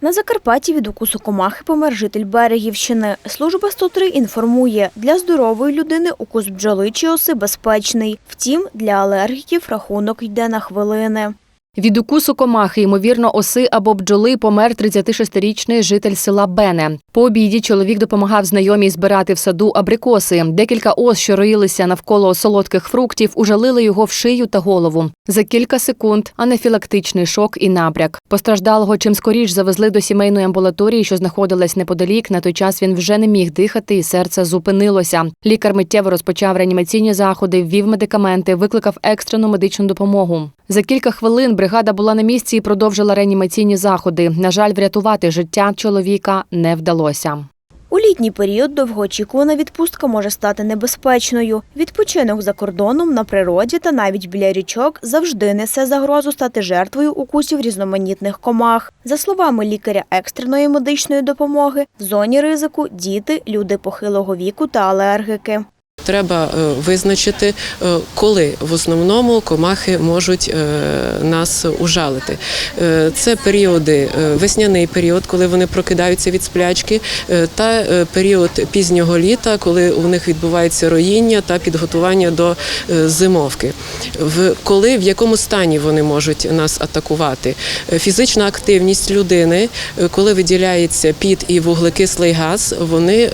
На Закарпатті від укусу комахи помер житель Берегівщини. Служба 103 інформує, для здорової людини укус бджоли чи оси безпечний. Втім, для алергіків рахунок йде на хвилини. Від укусу комахи, ймовірно, оси або бджоли помер 36-річний житель села Бене. По обіді чоловік допомагав знайомій збирати в саду абрикоси. Декілька ос, що роїлися навколо солодких фруктів, ужалили його в шию та голову. За кілька секунд анафілактичний шок і набряк. Постраждалого чим скоріш завезли до сімейної амбулаторії, що знаходилась неподалік. На той час він вже не міг дихати, і серце зупинилося. Лікар миттєво розпочав реанімаційні заходи, ввів медикаменти, викликав екстрену медичну допомогу. За кілька хвилин бригада була на місці і продовжила реанімаційні заходи. На жаль, врятувати життя чоловіка не вдалося. У літній період довгоочікувана відпустка може стати небезпечною. Відпочинок за кордоном на природі та навіть біля річок завжди несе загрозу стати жертвою укусів різноманітних комах. За словами лікаря екстреної медичної допомоги, в зоні ризику діти, люди похилого віку та алергики. Треба е, визначити, е, коли в основному комахи можуть е, нас ужалити. Це періоди, весняний період, коли вони прокидаються від сплячки, та період пізнього літа, коли у них відбувається роїння та підготування до зимовки. В коли в якому стані вони можуть нас атакувати? Фізична активність людини, коли виділяється під і вуглекислий газ, вони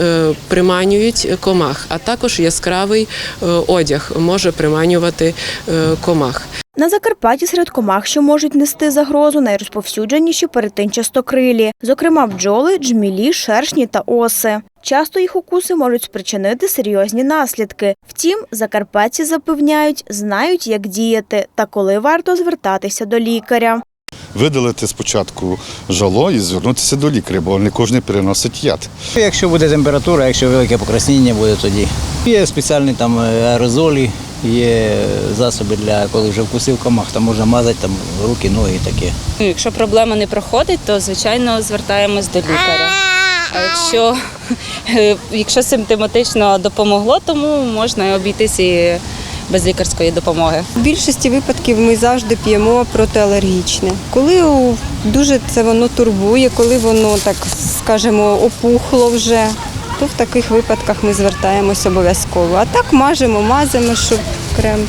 приманюють комах, а також яскравий е, одяг може приманювати е, комах. На Закарпатті серед комах, що можуть нести загрозу, найрозповсюдженіші перетинчастокрилі, зокрема бджоли, джмілі, шершні та оси. Часто їх укуси можуть спричинити серйозні наслідки. Втім, закарпатці запевняють, знають, як діяти та коли варто звертатися до лікаря. Видалити спочатку жало і звернутися до лікаря, бо не кожен переносить яд. Якщо буде температура, якщо велике покраснення буде тоді. Є спеціальні там е, аерозолі, є засоби для коли вже вкусив комах, там можна мазати там руки, ноги таке. Ну, Якщо проблема не проходить, то звичайно звертаємось до лікаря. А якщо, якщо симптоматично допомогло, тому можна обійтись і без лікарської допомоги. В більшості випадків ми завжди п'ємо протиалергічне. Коли дуже це воно турбує, коли воно так скажімо опухло вже, то в таких випадках ми звертаємось обов'язково. А так мажемо, мазимо, щоб крем.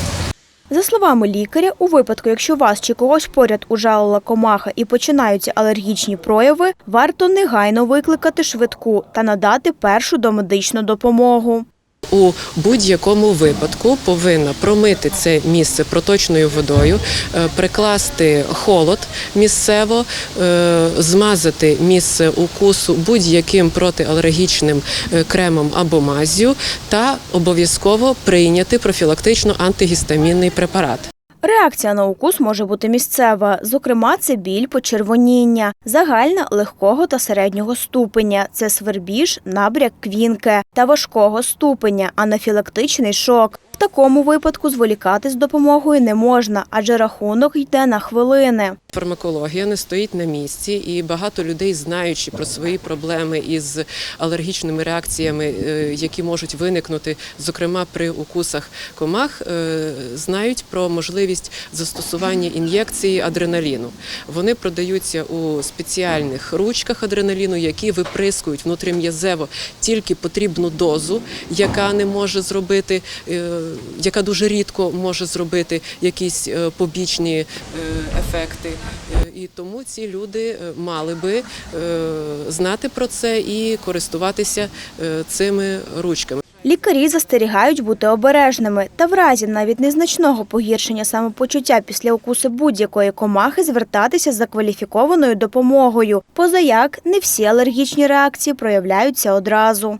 За словами лікаря, у випадку, якщо вас чи когось поряд ужалила комаха і починаються алергічні прояви, варто негайно викликати швидку та надати першу домедичну допомогу. У будь-якому випадку повинна промити це місце проточною водою, е, прикласти холод місцево, е, змазати місце укусу будь-яким протиалергічним е, кремом або маззю та обов'язково прийняти профілактично антигістамінний препарат. Реакція на укус може бути місцева, зокрема, це біль, почервоніння, загальна легкого та середнього ступеня, це свербіж, набряк квінке та важкого ступеня, анафілактичний шок. В такому випадку зволікати з допомогою не можна, адже рахунок йде на хвилини. Фармакологія не стоїть на місці, і багато людей, знаючи про свої проблеми із алергічними реакціями, е, які можуть виникнути, зокрема при укусах комах, е, знають про можливість застосування ін'єкції адреналіну. Вони продаються у спеціальних ручках адреналіну, які виприскують внутрім'язево тільки потрібну дозу, яка не може зробити, е, яка дуже рідко може зробити якісь побічні ефекти. Е, І тому ці люди е, мали би е, знати про це і користуватися цими ручками. Лікарі застерігають бути обережними та в разі навіть незначного погіршення самопочуття після укусу будь-якої комахи звертатися за кваліфікованою допомогою. Позаяк не всі алергічні реакції проявляються одразу.